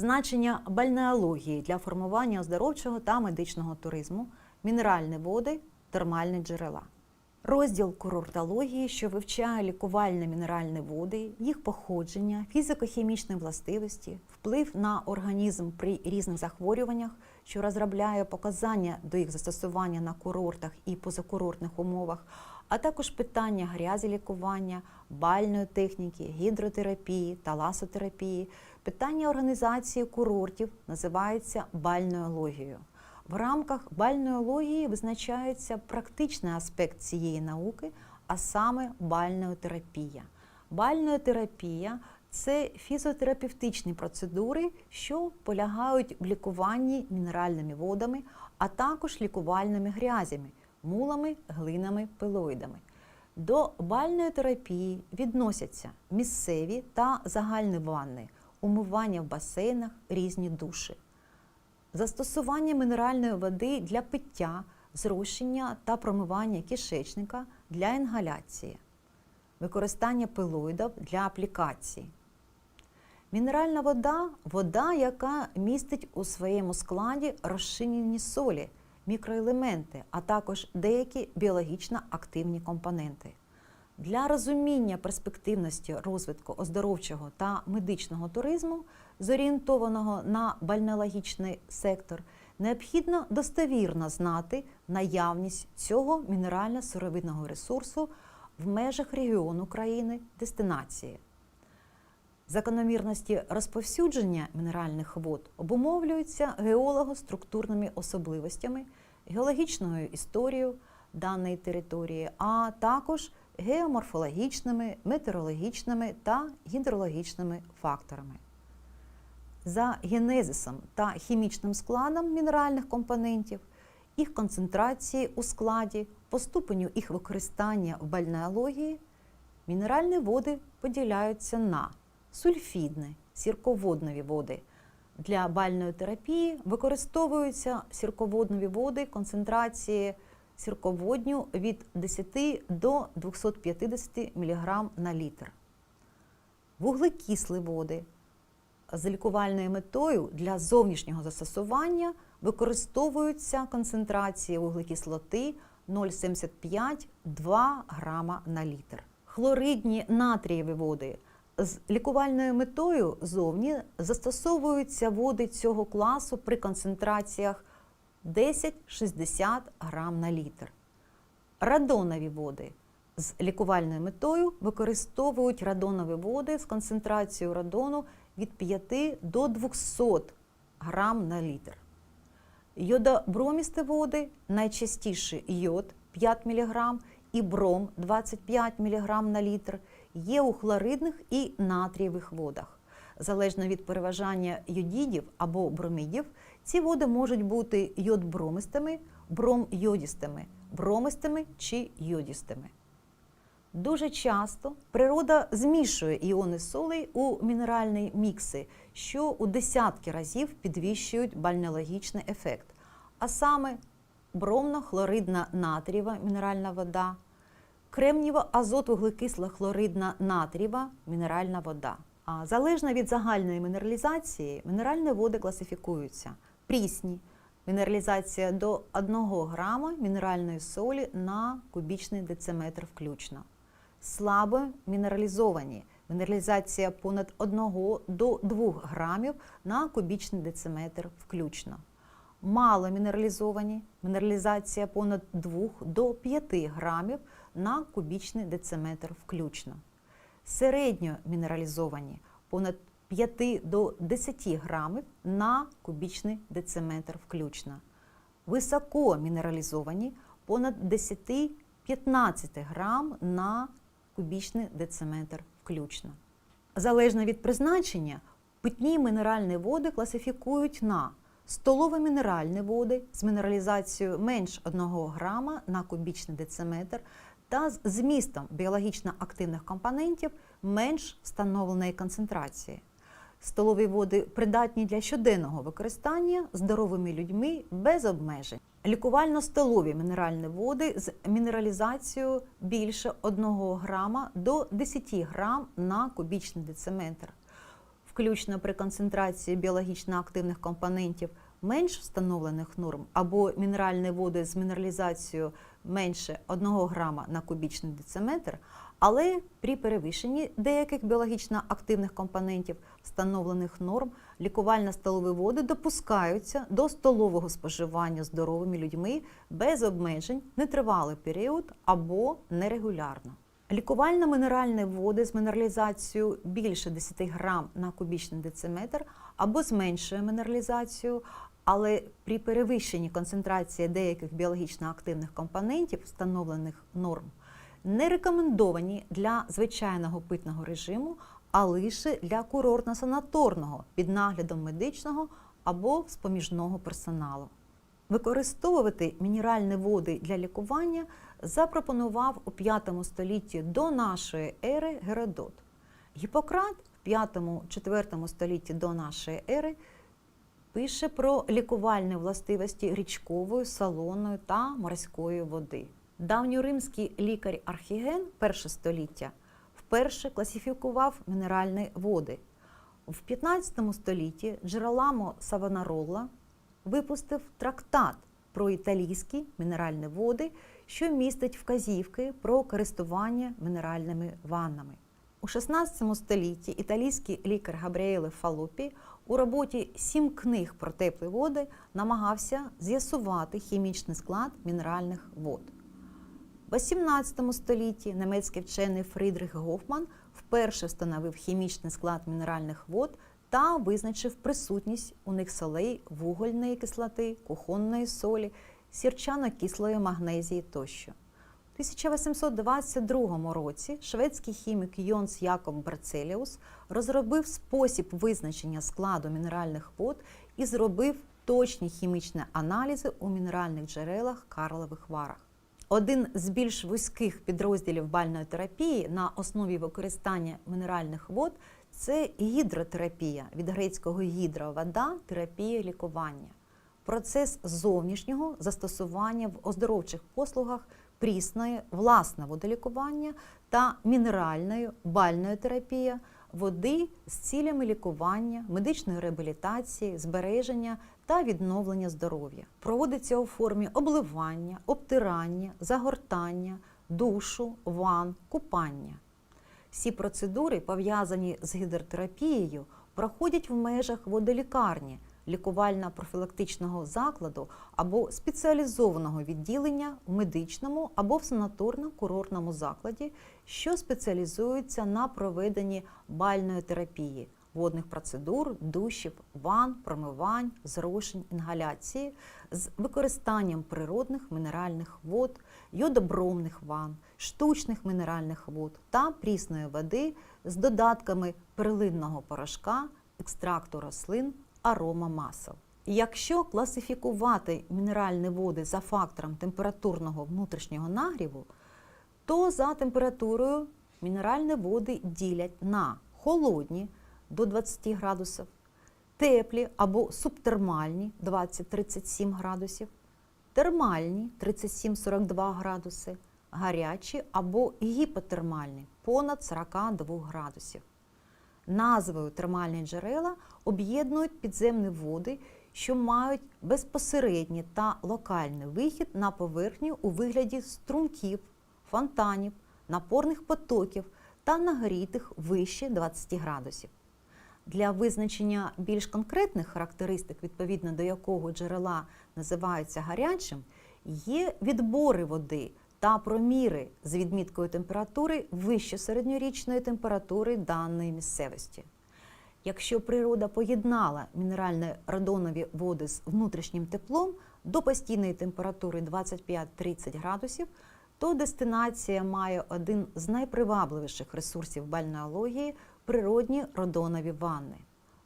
Значення бальнеології для формування оздоровчого та медичного туризму, мінеральні води, термальні джерела. Розділ курортології, що вивчає лікувальні мінеральні води, їх походження, фізико-хімічні властивості, вплив на організм при різних захворюваннях, що розробляє показання до їх застосування на курортах і позакурортних умовах, а також питання грязі лікування, бальної техніки, гідротерапії та ласотерапії. Питання організації курортів називається бальнеологією. В рамках бальнеології визначається практичний аспект цієї науки, а саме бальнеотерапія. Бальнеотерапія це фізіотерапевтичні процедури, що полягають в лікуванні мінеральними водами, а також лікувальними грязями, мулами, глинами, пилоїдами. До бальної терапії відносяться місцеві та загальні ванни, умивання в басейнах, різні душі. Застосування мінеральної води для пиття, зрощення та промивання кишечника для інгаляції, використання пилоїдів для аплікації. Мінеральна вода вода, яка містить у своєму складі розчинені солі, мікроелементи, а також деякі біологічно активні компоненти. Для розуміння перспективності розвитку оздоровчого та медичного туризму, зорієнтованого на бальнеологічний сектор, необхідно достовірно знати наявність цього мінерально-сировинного ресурсу в межах регіону країни дестинації. Закономірності розповсюдження мінеральних вод обумовлюються геолого-структурними особливостями, геологічною історією даної території, а також геоморфологічними, метеорологічними та гідрологічними факторами. За генезисом та хімічним складом мінеральних компонентів, їх концентрації у складі, по ступеню їх використання в бальнеології, мінеральні води поділяються на сульфідні сірководнові води. Для бальної терапії використовуються сірководнові води концентрації сірководню від 10 до 250 мг на літр. Вуглекіслі води з лікувальною метою для зовнішнього застосування використовуються концентрації вуглекислоти 0,75-2 грама на літр. Хлоридні натрієві води з лікувальною метою зовні застосовуються води цього класу при концентраціях 10-60 грам на літр. Радонові води з лікувальною метою використовують радонові води з концентрацією радону від 5 до 200 грам на літр. Йодобромісті води найчастіше йод 5 мг і бром 25 мг на літр є у хлоридних і натрієвих водах. Залежно від переважання йодідів або бромідів, ці води можуть бути йодбромистими, бромйодістими, бромистими чи йодістими. Дуже часто природа змішує іони солей у мінеральні мікси, що у десятки разів підвищують бальнеологічний ефект, а саме бромно-хлоридна натрієва мінеральна вода, кремнієво-азот-вуглекисла хлоридна натрієва мінеральна вода. Залежно від загальної мінералізації, мінеральні води класифікуються прісні. Мінералізація до 1 грама мінеральної солі на кубічний дециметр включно. Слабо мінералізовані. Мінералізація понад 1 до 2 грамів на кубічний дециметр включно. Мало мінералізовані. Мінералізація понад 2 до 5 грамів на кубічний дециметр включно. Середньо мінералізовані понад 5 до 10 грамів на кубічний дециметр включно. Високо мінералізовані понад 10-15 грам на кубічний дециметр включно. Залежно від призначення, питні мінеральні води класифікують на столові мінеральні води з мінералізацією менш 1 грама на кубічний дециметр та з змістом біологічно активних компонентів менш встановленої концентрації. Столові води придатні для щоденного використання здоровими людьми без обмежень. Лікувально-столові мінеральні води з мінералізацією більше 1 грама до 10 грам на кубічний дециметр. включно при концентрації біологічно активних компонентів менш встановлених норм, або мінеральні води з мінералізацією менше 1 грама на кубічний дециметр, але при перевищенні деяких біологічно активних компонентів встановлених норм лікувально-столові води допускаються до столового споживання здоровими людьми без обмежень нетривалий період або нерегулярно. Лікувально-мінеральні води з мінералізацією більше 10 грам на кубічний дециметр або з меншою мінералізацією, але при перевищенні концентрації деяких біологічно активних компонентів встановлених норм не рекомендовані для звичайного питного режиму, а лише для курортно-санаторного під наглядом медичного або споміжного персоналу. Використовувати мінеральні води для лікування запропонував у 5 столітті до нашої ери Геродот. Гіппократ в 5-4 столітті до нашої ери пише про лікувальні властивості річкової, солоної та морської води. Давньоримський лікар Архіген, перше століття, вперше класифікував мінеральні води. В 15 столітті Джероламо Савонаролла випустив трактат про італійські мінеральні води, що містить вказівки про користування мінеральними ваннами. У 16 столітті італійський лікар Габріеле Фалопі у роботі Сім книг про теплі води намагався з'ясувати хімічний склад мінеральних вод. В 18 столітті німецький вчений Фрідрих Гофман вперше встановив хімічний склад мінеральних вод та визначив присутність у них солей вугольної кислоти, кухонної солі, сірчано-кислої магнезії тощо. У 1822 році шведський хімік Йонс Якоб Берцеліус розробив спосіб визначення складу мінеральних вод і зробив точні хімічні аналізи у мінеральних джерелах Карлових варах. Один з більш вузьких підрозділів бальної терапії на основі використання мінеральних вод це гідротерапія від грецького гідро вода, терапія лікування. Процес зовнішнього застосування в оздоровчих послугах прісної, власне водолікування та мінеральної бальної терапії води з цілями лікування, медичної реабілітації, збереження та відновлення здоров'я. Проводиться у формі обливання, обтирання, загортання, душу, ван, купання. Всі процедури, пов'язані з гідротерапією, проходять в межах водолікарні, лікувально-профілактичного закладу або спеціалізованого відділення в медичному або в санаторно-курортному закладі, що спеціалізується на проведенні бальної терапії, водних процедур, душів, ван, промивань, зрошень, інгаляції з використанням природних мінеральних вод, йодобромних ван, штучних мінеральних вод та прісної води з додатками перлинного порошка, екстракту рослин, арома масел. Якщо класифікувати мінеральні води за фактором температурного внутрішнього нагріву, то за температурою мінеральні води ділять на холодні до 20 градусів, теплі або субтермальні 20-37 градусів, термальні 37-42 градуси, гарячі або гіпотермальні понад 42 градусів. Назвою термальні джерела об'єднують підземні води, що мають безпосередній та локальний вихід на поверхню у вигляді струмків, фонтанів, напорних потоків та нагрітих вище 20 градусів. Для визначення більш конкретних характеристик, відповідно до якого джерела називаються гарячим, є відбори води та проміри з відміткою температури вище середньорічної температури даної місцевості. Якщо природа поєднала мінеральні радонові води з внутрішнім теплом до постійної температури 25-30 градусів, то дестинація має один з найпривабливіших ресурсів бальнеології природні радонові ванни.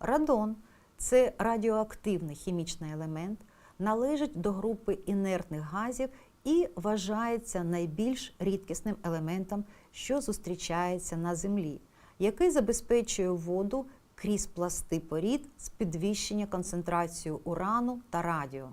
Радон це радіоактивний хімічний елемент, належить до групи інертних газів і вважається найбільш рідкісним елементом, що зустрічається на землі, який забезпечує воду крізь пласти порід з підвищення концентрації урану та радіо.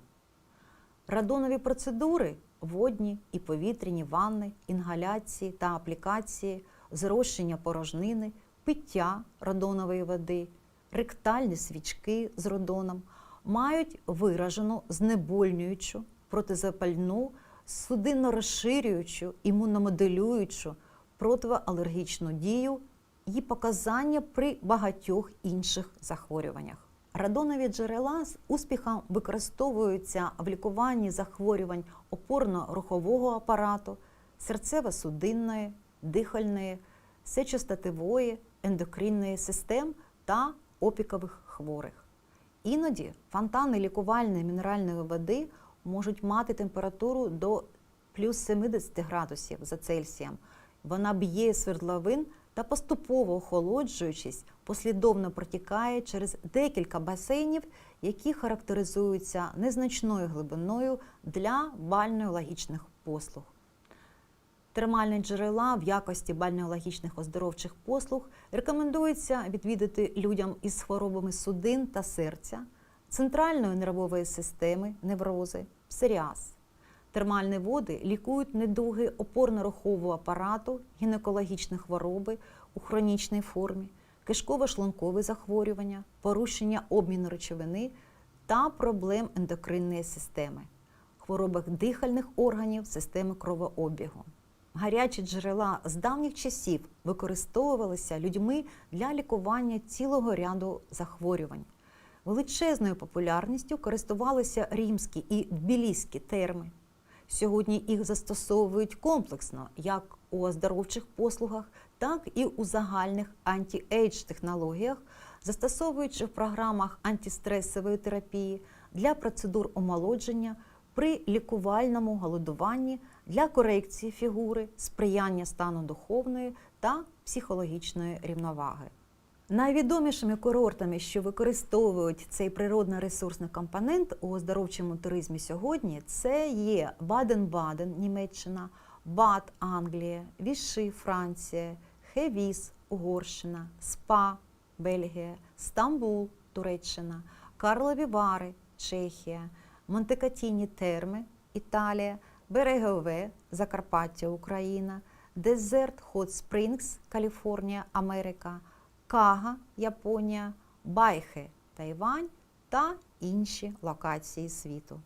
Радонові процедури водні і повітряні ванни, інгаляції та аплікації, зрощення порожнини, пиття радонової води, ректальні свічки з родоном мають виражену знебольнюючу, протизапальну, судинно-розширюючу, імуномоделюючу, протиалергічну дію і показання при багатьох інших захворюваннях. Радонові джерела з успіхом використовуються в лікуванні захворювань опорно-рухового апарату, серцево-судинної, дихальної, сечостатевої, ендокринної систем та опікових хворих. Іноді фонтани лікувальної мінеральної води можуть мати температуру до плюс 70 градусів за Цельсієм. Вона б'є свердловин та поступово охолоджуючись, послідовно протікає через декілька басейнів, які характеризуються незначною глибиною для бальнеологічних послуг. Термальні джерела в якості бальнеологічних оздоровчих послуг рекомендується відвідати людям із хворобами судин та серця, центральної нервової системи, неврози, псоріаз. Термальні води лікують недуги опорно-рухового апарату, гінекологічні хвороби у хронічній формі, кишково-шлункові захворювання, порушення обміну речовини та проблем ендокринної системи, хворобах дихальних органів системи кровообігу. Гарячі джерела з давніх часів використовувалися людьми для лікування цілого ряду захворювань. Величезною популярністю користувалися римські і тбіліські терми. Сьогодні їх застосовують комплексно як у оздоровчих послугах, так і у загальних анті-ейдж технологіях, застосовуючи в програмах антистресової терапії для процедур омолодження при лікувальному голодуванні для корекції фігури, сприяння стану духовної та психологічної рівноваги. Найвідомішими курортами, що використовують цей природно-ресурсний компонент у оздоровчому туризмі сьогодні, це є Баден-Баден, Німеччина, Бад, Англія, Віши, Франція, Хевіс, Угорщина, Спа, Бельгія, Стамбул, Туреччина, Карлові Вари, Чехія, Монтекатіні Терми, Італія, Берегове, Закарпаття, Україна, Дезерт Хот Спрінгс, Каліфорнія, Америка. Кага, Японія, Байхе, Тайвань та інші локації світу.